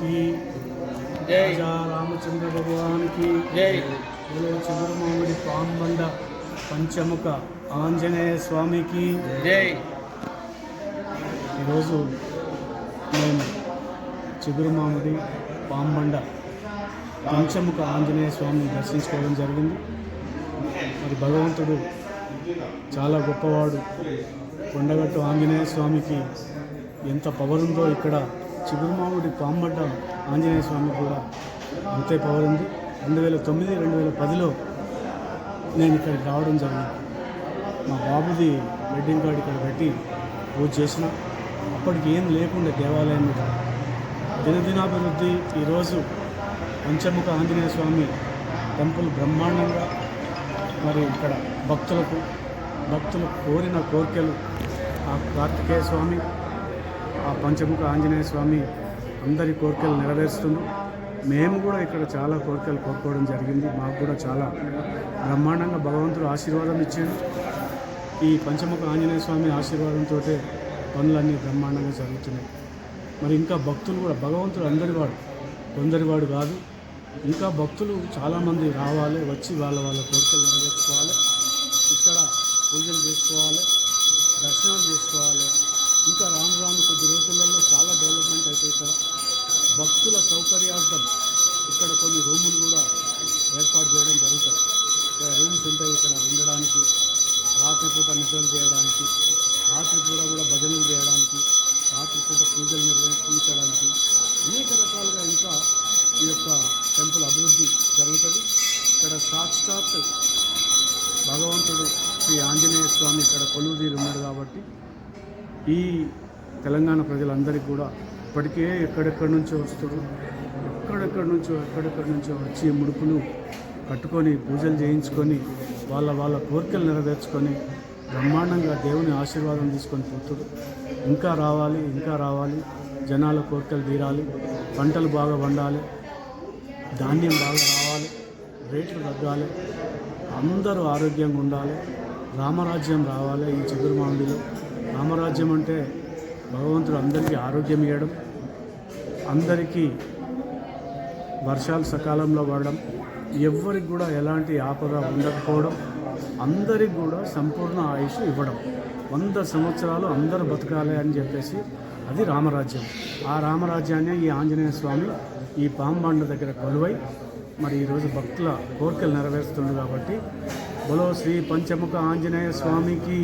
की। జై రామచంద్ర భగవానికి జై చంద్రమామిడి పాంబండ పంచముఖ ఆంజనేయ స్వామికి జై ఈరోజు మేము చిగురుమామిడి పాంబండ పంచముఖ ఆంజనేయ స్వామిని దర్శించుకోవడం జరిగింది మరి భగవంతుడు చాలా గొప్పవాడు కొండగట్టు ఆంజనేయ స్వామికి ఎంత పవర్ ఉందో ఇక్కడ చిగురుమావుడి పాంబడ్డ ఆంజనేయ స్వామి కూడా అంతే పవర్ ఉంది. రెండు వేల తొమ్మిది రెండు వేల పదిలో నేను ఇక్కడికి రావడం జరిగింది. మా బాబుది వెడ్డింగ్ కార్డ్ ఇక్కడ పెట్టి పూజ చేసిన. అప్పటికి ఏం లేకుండా దేవాలయం మీద దినదినాభివృద్ధి. ఈరోజు పంచముఖ ఆంజనేయ స్వామి టెంపుల్ బ్రహ్మాండంగా మరి ఇక్కడ భక్తులకు భక్తులు కోరిన కోరికలు. ఆ కార్తికేయ స్వామి ఆ పంచముఖ ఆంజనేయ స్వామి అందరి కోరికలు నెరవేరుస్తుండు మేము కూడా ఇక్కడ చాలా కోరికలు కోరుకోవడం జరిగింది. మాకు కూడా చాలా బ్రహ్మాండంగా భగవంతుడు ఆశీర్వాదం ఇచ్చిండు. ఈ పంచముఖ ఆంజనేయ స్వామి ఆశీర్వాదంతో పనులన్నీ బ్రహ్మాండంగా జరుగుతున్నాయి. మరి ఇంకా భక్తులు కూడా భగవంతుడు అందరివాడు కొందరివాడు కాదు. ఇంకా భక్తులు చాలామంది రావాలి వచ్చి వాళ్ళ వాళ్ళ కోరికలు నెరవేర్చుకోవాలి. ఇక్కడ పూజలు చేసుకోవాలి దర్శనాలు చేసుకోవాలి. ఇంకా రాను రాను కొద్ది రోజులలో చాలా డెవలప్మెంట్ అవుతాయి ఇక్కడ భక్తుల సౌకర్యార్థం ఇక్కడ కొన్ని రూములు కూడా ఏర్పాటు చేయడం జరుగుతుంది. ఇక్కడ రూమ్స్ ఉంటాయి ఇక్కడ ఉండడానికి రాత్రిపూట నిద్రలు చేయడానికి రాత్రిపూట కూడా భజనలు చేయడానికి రాత్రిపూట పూజలు నిర్వహించడానికి అనేక రకాలుగా ఇంకా ఈ యొక్క టెంపుల్ అభివృద్ధి జరుగుతుంది. ఇక్కడ సాక్షాత్ భగవంతుడు శ్రీ ఆంజనేయ స్వామి ఇక్కడ కొలువుదీరు ఉన్నాడు కాబట్టి ఈ తెలంగాణ ప్రజలందరికీ కూడా ఇప్పటికే ఎక్కడెక్కడి నుంచో వస్తారు ఎక్కడెక్కడి నుంచో ఎక్కడెక్కడి నుంచో వచ్చి ముడుపులు కట్టుకొని పూజలు చేయించుకొని వాళ్ళ వాళ్ళ కోరికలు నెరవేర్చుకొని బ్రహ్మాండంగా దేవుని ఆశీర్వాదం తీసుకొని పోతుడు ఇంకా రావాలి ఇంకా రావాలి. జనాల కోరికలు తీరాలి. పంటలు బాగా వండాలి ధాన్యం బాగా రావాలి. రేట్లు తగ్గాలి. అందరూ ఆరోగ్యంగా ఉండాలి. రామరాజ్యం రావాలి ఈ చిగురుమామిడిలో రామరాజ్యం అంటే భగవంతుడు అందరికీ ఆరోగ్యం ఇవ్వడం అందరికీ వర్షాలు సకాలంలో పడడం ఎవ్వరికి కూడా ఎలాంటి ఆపద ఉండకపోవడం అందరికి కూడా సంపూర్ణ ఆయుష్ ఇవ్వడం. వంద సంవత్సరాలు అందరూ బతకాలి అని చెప్పేసి అది రామరాజ్యం. ఆ రామరాజ్యాన్ని ఈ ఆంజనేయ స్వామి ఈ పాంబాండ దగ్గర కొలువై మరి ఈరోజు భక్తుల కోరికలు నెరవేరుస్తుంది కాబట్టి బలో శ్రీ పంచముఖ ఆంజనేయ స్వామికి